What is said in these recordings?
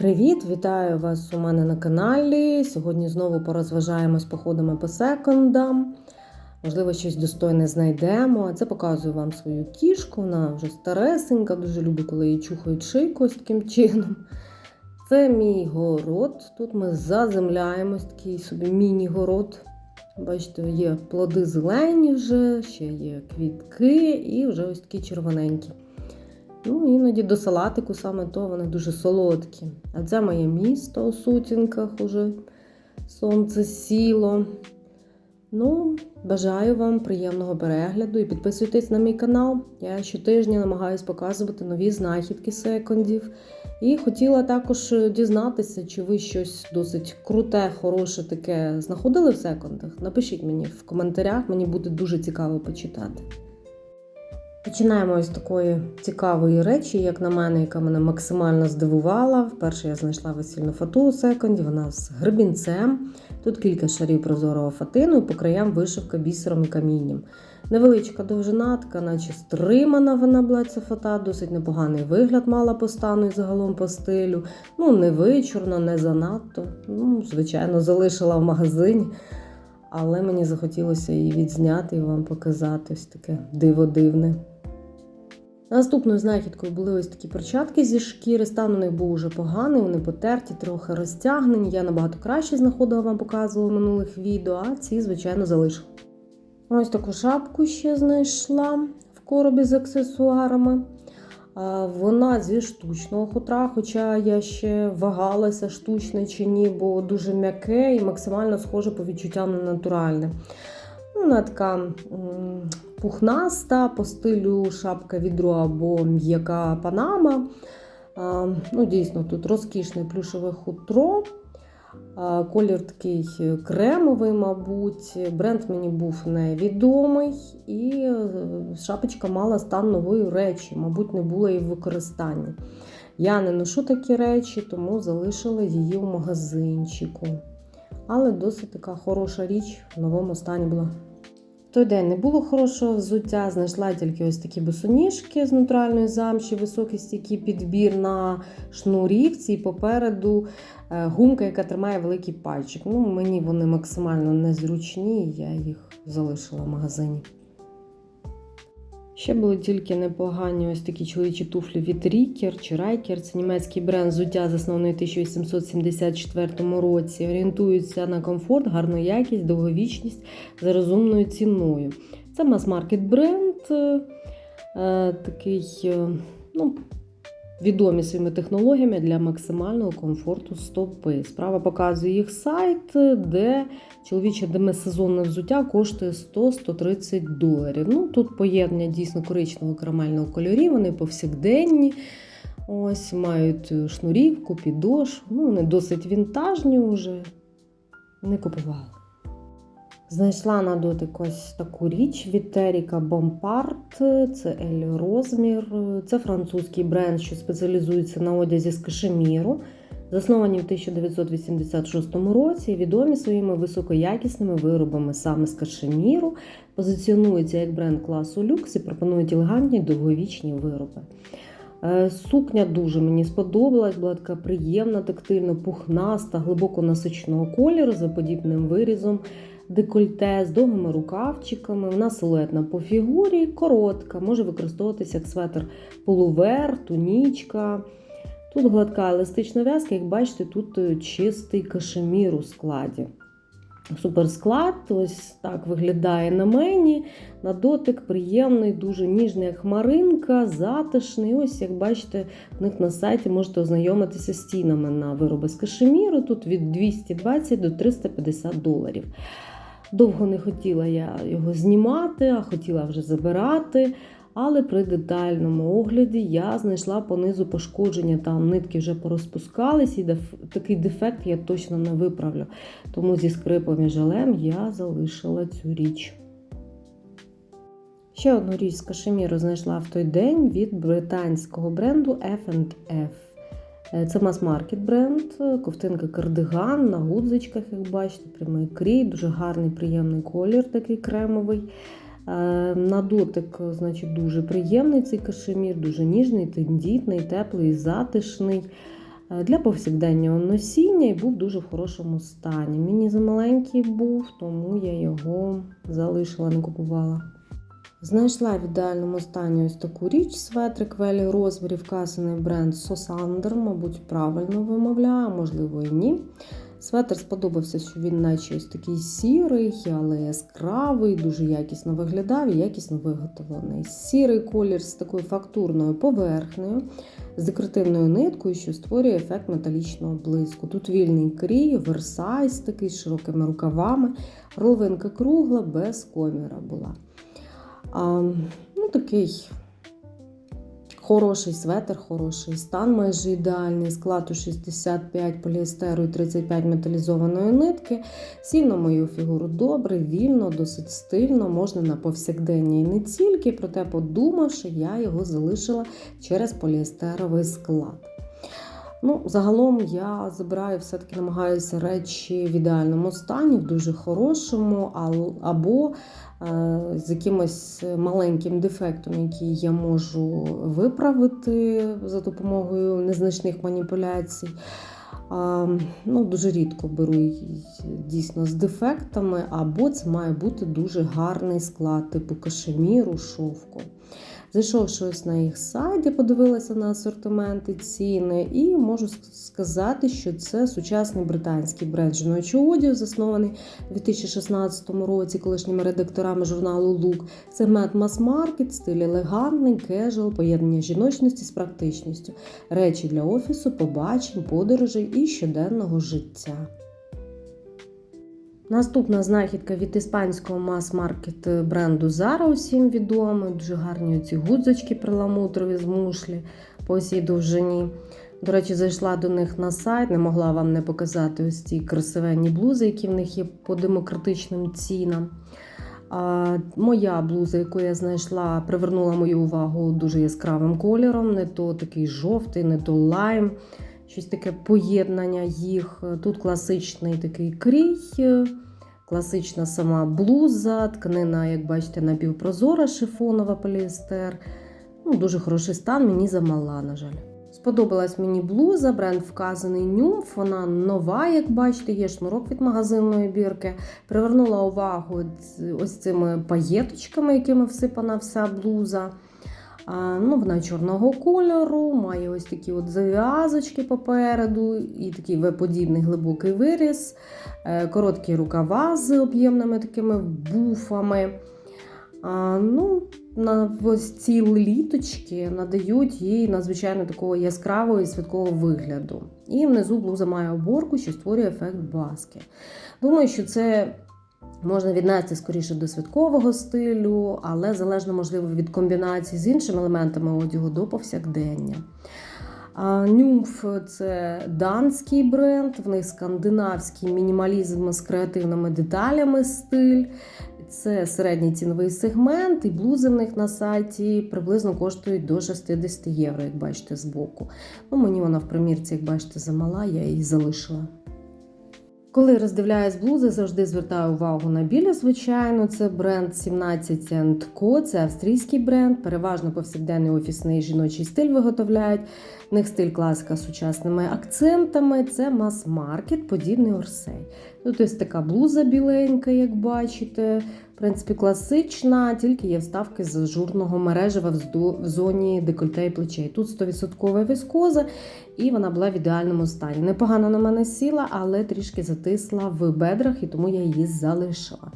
Привіт, вітаю вас у мене на каналі. Сьогодні знову порозважаємось походами по секондам. Можливо, щось достойне знайдемо. Це показую вам свою кішку. Вона вже старесенька, дуже люблю, коли її чухають шийку ось таким чином. Це мій город. Тут ми заземляємось, такий собі міні-город. Бачите, є плоди зелені вже, ще є квітки і вже ось такі червоненькі. Ну, іноді до салатику саме то вони дуже солодкі. А це моє місто у сутінках уже сонце сіло. Ну, бажаю вам приємного перегляду і підписуйтесь на мій канал. Я щотижня намагаюсь показувати нові знахідки секондів. І хотіла також дізнатися, чи ви щось досить круте, хороше таке знаходили в секондах. Напишіть мені в коментарях, мені буде дуже цікаво почитати. Починаємо із такої цікавої речі, як на мене, яка мене максимально здивувала. Вперше я знайшла весільну фату у секонді, вона з гребінцем. Тут кілька шарів прозорого фатину і по краям вишивка бісером і камінням. Невеличка довжина, така наче стримана вона була ця фата, досить непоганий вигляд мала по стану і загалом по стилю. Ну, не вичурно, не занадто. Ну, Звичайно, залишила в магазині. Але мені захотілося її відзняти і вам показати ось таке диво дивне. Наступною знахідкою були ось такі перчатки зі шкіри. Стан у них був уже поганий, вони потерті, трохи розтягнені. Я набагато краще знаходила, вам показувала в минулих відео, а ці, звичайно, залишила. Ось таку шапку ще знайшла в коробі з аксесуарами. Вона зі штучного хутра, хоча я ще вагалася, штучне чи ні, бо дуже м'яке і максимально схоже по відчуттям на натуральне. Вона така пухнаста по стилю шапка відро або м'яка панама. Ну, Дійсно, тут розкішне плюшеве хутро. Колір такий кремовий, мабуть. Бренд мені був невідомий, і е, шапочка мала стан нової речі, мабуть, не було її в використанні. Я не ношу такі речі, тому залишила її в магазинчику. Але досить така хороша річ в новому стані була. Той день не було хорошого взуття, знайшла тільки ось такі босоніжки з натуральної замші, високий стійкий підбір на шнурівці і попереду е, гумка, яка тримає великий пальчик. Ну, Мені вони максимально незручні, я їх залишила в магазині. Ще були тільки непогані ось такі чоловічі туфлі від Рікер чи Райкер. Це німецький бренд зуття заснований у 1874 році. Орієнтуються на комфорт, гарну якість, довговічність за розумною ціною. Це мас-маркет бренд, е, такий, е, ну, відомі своїми технологіями для максимального комфорту стопи. Справа показує їх сайт, де чоловіче демисезонне взуття коштує 100-130 доларів. Ну, Тут поєднання дійсно коричневого карамельного кольорів, вони повсякденні. Ось Мають шнурівку, підошву. Ну, Вони досить вінтажні вже. Не купувала. Знайшла на дотик ось таку річ від Теріка Бомпарт, це L розмір. Це французький бренд, що спеціалізується на одязі з кашеміру. Засновані в 1986 році, відомі своїми високоякісними виробами саме з кашеміру, позиціонуються як бренд класу люкс і пропонують елегантні довговічні вироби. Е, сукня дуже мені сподобалась, була така приємна, тактильно, пухнаста, глибоко насичного кольору за подібним вирізом декольте з довгими рукавчиками. Вона силуетна по фігурі, коротка, може використовуватися як светр полувер, тунічка. Тут гладка еластична в'язка, як бачите, тут е, чистий кашемір у складі. Суперсклад, ось так виглядає на мені. На дотик приємний, дуже ніжний, як хмаринка, затишний. Ось, як бачите, в них на сайті можете ознайомитися з цінами на вироби з кашеміру. Тут від 220 до 350 доларів. Довго не хотіла я його знімати, а хотіла вже забирати. Але при детальному огляді я знайшла понизу пошкодження, там нитки вже порозпускались, і такий дефект я точно не виправлю. Тому зі скрипом і жалем я залишила цю річ. Ще одну річ з кашеміру знайшла в той день від британського бренду F&F. Е, це мас-маркет бренд, ковтинка кардиган на гудзичках, як бачите, прямий крій, дуже гарний, приємний колір, такий кремовий. Е, на дотик, значить, дуже приємний цей кашемір, дуже ніжний, тендітний, теплий, затишний. е, для повсякденнього носіння і був дуже в хорошому стані. Мені замаленький був, тому я його залишила, не купувала. Знайшла в ідеальному стані ось таку річ светрик Велі розмірі, вказаний бренд Сосандер, мабуть, правильно вимовляю, можливо і ні. Светр сподобався, що він наче ось такий сірий, але яскравий, дуже якісно виглядав і якісно виготовлений. Сірий колір з такою фактурною поверхнею, з декоративною ниткою, що створює ефект металічного блиску. Тут вільний крій, версайз такий з широкими рукавами, горловинка кругла, без коміра була. Ну, такий хороший светр, хороший стан, майже ідеальний. Склад у 65 поліестеру і 35 металізованої нитки. Сів мою фігуру добре, вільно, досить стильно, можна на повсякдення і не тільки, проте подумавши, я його залишила через поліестеровий склад. Ну, Загалом я забираю, все-таки намагаюся речі в ідеальному стані, в дуже хорошому, або з якимось маленьким дефектом, який я можу виправити за допомогою незначних маніпуляцій. Ну, Дуже рідко беру дійсно з дефектами, або це має бути дуже гарний склад, типу кашеміру, шовку. Зайшовши ось на їх сайт, я подивилася на асортименти, ціни, і можу сказати, що це сучасний британський бренд жіночого одягу, заснований у 2016 році колишніми редакторами журналу Look. Сегмент мас-маркет, стиль елегантний, кежуал, поєднання жіночності з практичністю, речі для офісу, побачень, подорожей і щоденного життя. Наступна знахідка від іспанського мас-маркет бренду Zara, усім відомий. Дуже гарні ці гудзочки приламутрові з мушлі по всій довжині. До речі, зайшла до них на сайт, не могла вам не показати ось ці красивенні блузи, які в них є по демократичним цінам. А, Моя блуза, яку я знайшла, привернула мою увагу дуже яскравим кольором. Не то такий жовтий, не то лайм щось таке поєднання їх. Тут класичний такий крій, класична сама блуза, тканина, як бачите, напівпрозора, шифонова поліестер. Ну, Дуже хороший стан, мені замала, на жаль. Сподобалась мені блуза, бренд вказаний нюмф, вона нова, як бачите, є шнурок від магазинної бірки. Привернула увагу ось цими паєточками, якими всипана вся блуза. Ну, Вона чорного кольору, має ось такі от зав'язочки попереду, і такий В-подібний глибокий виріс, е, короткі рукава з об'ємними такими буфами. Ну, на ось ці літочки надають їй надзвичайно такого яскравого і святкового вигляду. І внизу блуза має оборку, що створює ефект баски. Думаю, що це Можна віднести скоріше до святкового стилю, але залежно, можливо, від комбінації з іншими елементами одягу до повсякдення. Нюмф це данський бренд, в них скандинавський мінімалізм з креативними деталями стиль. Це середній ціновий сегмент, і блузи в них на сайті приблизно коштують до 60 євро, як бачите, збоку. Ну, Мені вона в примірці, як бачите, замала, я її залишила. Коли роздивляюсь блузи, завжди звертаю увагу на біля, звичайно, це бренд 17 Co, це австрійський бренд, переважно повсякденний офісний жіночий стиль виготовляють. В них стиль класика з сучасними акцентами, це мас-маркет, подібний орсей. Тут ось така блуза біленька, як бачите. В принципі, класична, тільки є вставки з ажурного мережева в зоні декольте і плечей. Тут 100% віскоза, і вона була в ідеальному стані. Непогано на мене сіла, але трішки затисла в бедрах, і тому я її залишила.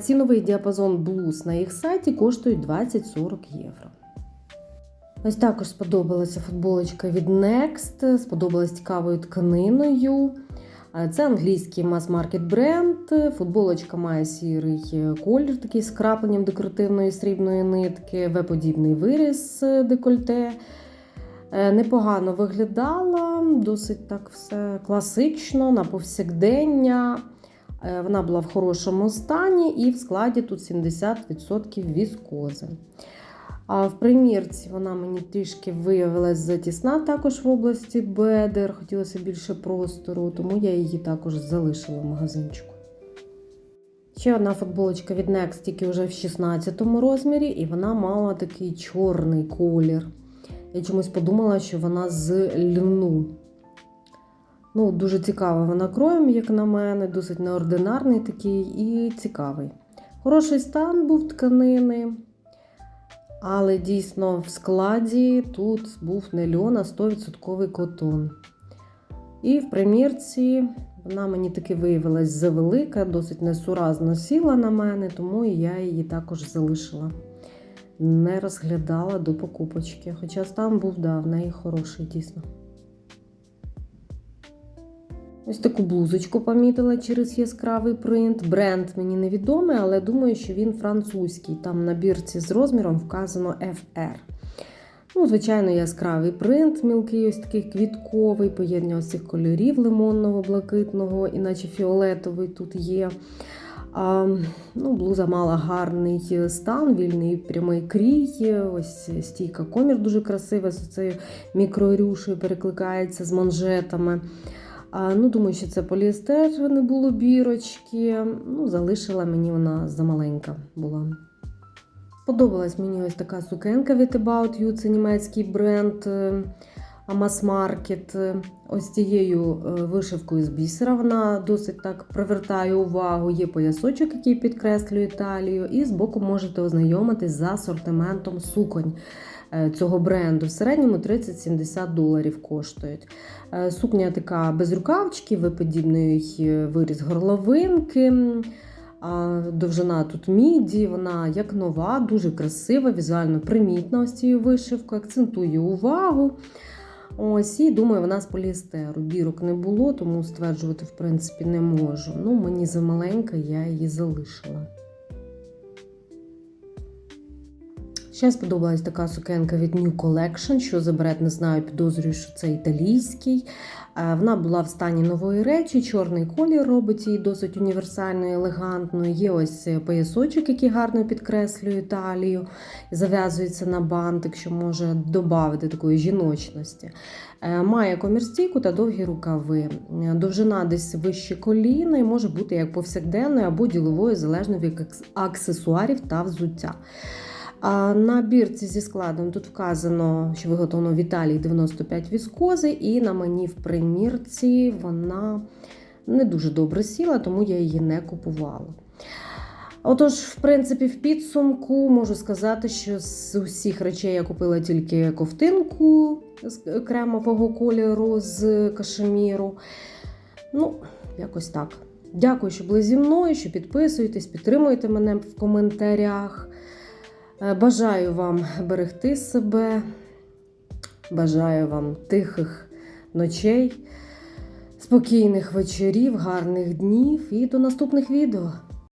Ціновий діапазон блуз на їх сайті коштує 20-40 євро. Ось також сподобалася футболочка від Next, сподобалась цікавою тканиною. Це англійський мас-маркет бренд. Футболочка має сірий колір, такий з крапленням декоративної срібної нитки, В-подібний виріс декольте. Е, непогано виглядала, досить так все класично, на повсякдення. Е, вона була в хорошому стані, і в складі тут 70% віскози. А в примірці вона мені трішки виявилася затісна також в області бедер. Хотілося більше простору, тому я її також залишила в магазинчику. Ще одна футболочка від Next, тільки вже в 16 розмірі, і вона мала такий чорний колір. Я чомусь подумала, що вона з льну. Ну, дуже цікава вона кроєм, як на мене, досить неординарний такий і цікавий. Хороший стан був тканини, але дійсно в складі тут був не льон, а 100% котон. І в примірці вона мені таки виявилась завелика, досить несуразно сіла на мене, тому і я її також залишила. Не розглядала до покупочки. Хоча стан був да, в неї хороший, дійсно. Ось таку блузочку помітила через яскравий принт. Бренд мені невідомий, але думаю, що він французький. Там на бірці з розміром вказано FR. Ну, звичайно, яскравий принт, мілкий, ось такий квітковий, поєднання ось цих кольорів лимонного, блакитного, іначе фіолетовий тут є. А, ну, Блуза мала гарний стан, вільний прямий крій. Ось стійка комір дуже красива, з цією мікрорюшею перекликається з манжетами. Ну, Думаю, що це поліестер, не було бірочки. Ну, Залишила мені вона замаленька була. Сподобалась мені ось така сукенка від About You, це німецький бренд Amas Market. Ось цією вишивкою з бісера. Вона досить так привертає увагу. Є поясочок, який підкреслює талію, і збоку можете ознайомитись з асортиментом суконь цього бренду. В середньому 30-70 доларів коштують. Сукня така без рукавчиків, виподібний виріз горловинки. Довжина тут міді, вона як нова, дуже красива, візуально примітна ось цією вишивкою, акцентує увагу. Ось, І думаю, вона з поліестеру. Бірок не було, тому стверджувати, в принципі, не можу. Ну, Мені замаленька, я її залишила. Ще сподобалась така сукенка від New Collection, що за бренд, не знаю, підозрюю, що це італійський. Вона була в стані нової речі, чорний колір робить її досить універсальною, елегантною. Є ось поясочок, який гарно підкреслює талію, зав'язується на бантик, що може додати такої жіночності. Має комірстійку та довгі рукави. Довжина десь вище коліна і може бути як повсякденною або діловою, залежно від аксесуарів та взуття. На бірці зі складом тут вказано, що виготовлено в Італії 95 віскози, і на мені в примірці вона не дуже добре сіла, тому я її не купувала. Отож, в принципі, в підсумку можу сказати, що з усіх речей я купила тільки ковтинку з кремового кольору з кашеміру. Ну, якось так. Дякую, що були зі мною, що підписуєтесь, підтримуєте мене в коментарях. Бажаю вам берегти себе, бажаю вам тихих ночей, спокійних вечорів, гарних днів і до наступних відео.